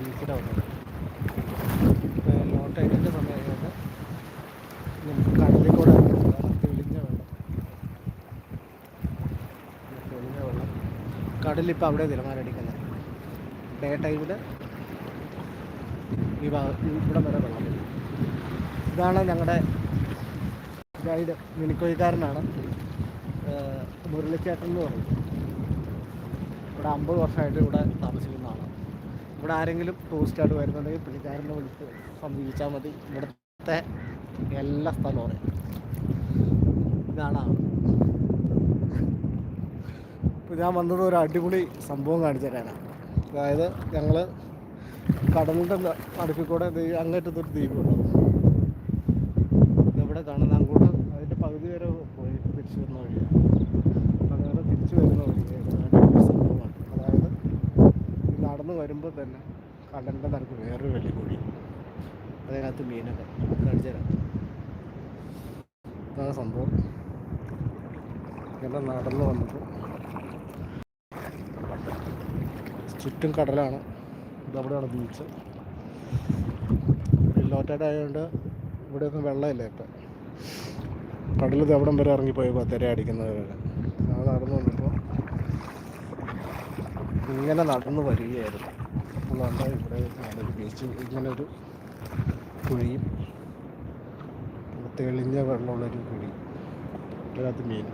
ബീച്ചിലാണ് വന്നത് നോട്ട് സമയമായതുകൊണ്ട് നമുക്ക് കടലിൽ തെളിഞ്ഞ വെള്ളം. തെളിഞ്ഞ വെള്ളം. കടലിപ്പോൾ അവിടെ തിരമാലടിക്കുന്നത് ഡേ ടൈമിൽ ഈ ഭാഗ ഇവിടെ വരെ വെള്ളം ഇതാണ് ഞങ്ങളുടെ ഗൈഡ് മിനിക്കോയിക്കാരനാണ്. മുരളിച്ചേട്ടൻ എന്ന് പറയുന്നത്. ഇവിടെ അമ്പത് വർഷമായിട്ട് ഇവിടെ താമസിക്കുന്നതാണ് ഇവിടെ ആരെങ്കിലും ടൂറിസ്റ്റായിട്ട് വരുന്നുണ്ടെങ്കിൽ പുള്ളിക്കാരനെ വിളിച്ച് സമീപിച്ചാൽ മതി. ഇവിടുത്തെ എല്ലാ സ്ഥലവും അറിയാം. ഇതാണ്. ഇപ്പോൾ ഞാൻ വന്നത് ഒരു അടിപൊളി സംഭവം കാണിച്ചു തരാനാണ് അതായത് ഞങ്ങൾ കടലിന്റെ നടുക്കിൽ കൂടെ അങ്ങേറ്റത്തൊരു ദ്വീപുണ്ട് നടന്ന് വരുമ്പോൾ തന്നെ കടലിന്റെ നടക്ക് വേറൊരു വലിയ കുഴി. അതിനകത്ത് മീനൊക്കെ കാണിച്ചു അതാണ് സംഭവം. ഇങ്ങനെ നടന്ന് വന്നപ്പോൾ ചുറ്റും കടലാണ്. ഇതവിടെയാണ് ബീച്ച് ലോറ്റഡ് ആയതുകൊണ്ട് ഇവിടെയൊന്നും വെള്ളമില്ല ഇപ്പം. കടലിൽ എവിടം വരെ ഇറങ്ങിപ്പോയപ്പോൾ തിര അടിക്കുന്നവരൊക്കെ നടന്നു വന്നപ്പോൾ ഇങ്ങനെ നടന്നു വരികയായിരുന്നു. അതുകൊണ്ട് ഇവിടെ നല്ലൊരു ബീച്ച് ഇങ്ങനൊരു കുഴിയും തെളിഞ്ഞ വെള്ളമുള്ളൊരു കുഴി. അതിനകത്ത് മീൻ.